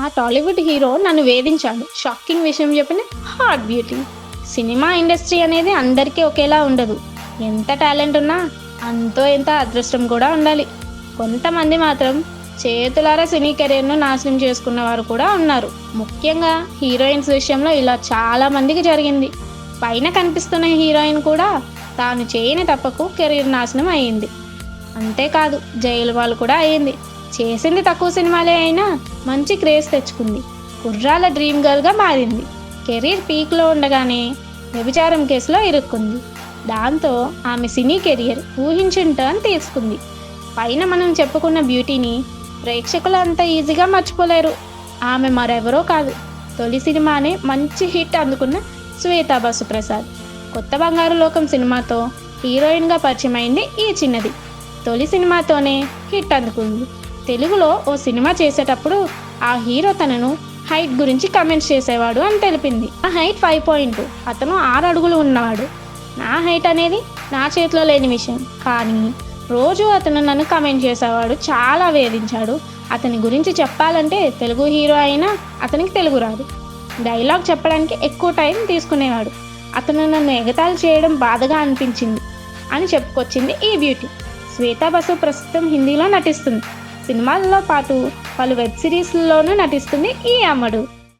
ఆ టాలీవుడ్ హీరో నన్ను వేధించాడు. షాకింగ్ విషయం చెప్పిన హార్ట్ బ్యూటీ. సినిమా ఇండస్ట్రీ అనేది అందరికీ ఒకేలా ఉండదు. ఎంత టాలెంట్ ఉన్నా అంతో ఎంత అదృష్టం కూడా ఉండాలి. కొంతమంది మాత్రం చేతులారా సినీ కెరీర్ను నాశనం చేసుకున్న వారు కూడా ఉన్నారు. ముఖ్యంగా హీరోయిన్స్ విషయంలో ఇలా చాలా మందికి జరిగింది. పైన కనిపిస్తున్న హీరోయిన్ కూడా తాను చేయని తప్పకు కెరీర్ నాశనం అయ్యింది అంతేకాదు జైలు వాళ్ళు కూడా అయ్యింది చేసింది తక్కువ సినిమాలే అయినా మంచి క్రేజ్ తెచ్చుకుంది. కుర్రాల డ్రీమ్ గర్ల్గా మారింది. కెరీర్ పీక్లో ఉండగానే వ్యభిచారం కేసులో ఇరుక్కుంది. దాంతో ఆమె సినీ కెరియర్ ఊహించిన టర్న్ తీసుకుంది. పైన మనం చెప్పుకున్న బ్యూటీని ప్రేక్షకులు అంత ఈజీగా మర్చిపోలేరు. ఆమె మరెవరో కాదు. తొలి సినిమానే మంచి హిట్ అందుకున్న శ్వేతా బసుప్రసాద్. కొత్త బంగారు లోకం సినిమాతో హీరోయిన్గా పరిచయమైంది ఈ చిన్నది. తొలి సినిమాతోనే హిట్ అందుకుంది. తెలుగులో ఓ సినిమా చేసేటప్పుడు ఆ హీరో తనను హైట్ గురించి కమెంట్స్ చేసేవాడు అని తెలిపింది. ఆ హైట్ ఫైవ్ పాయింట్ అతను ఆరు అడుగులు ఉన్నవాడు. నా హైట్ అనేది నా చేతిలో లేని విషయం. కానీ రోజు అతను నన్ను కమెంట్ చేసేవాడు చాలా వేధించాడు. అతని గురించి చెప్పాలంటే తెలుగు హీరో అయినా అతనికి తెలుగు రాదు. డైలాగ్ చెప్పడానికి ఎక్కువ టైం తీసుకునేవాడు. అతను నన్ను ఎగతాళి చేయడం బాధగా అనిపించింది అని చెప్పుకొచ్చింది ఈ బ్యూటీ. శ్వేతా బసు ప్రస్తుతం హిందీలో నటిస్తుంది. సినిమాల్లో పాటు పలు వెబ్ సిరీస్లలోనూ నటిస్తుంది ఈ అమ్మడు.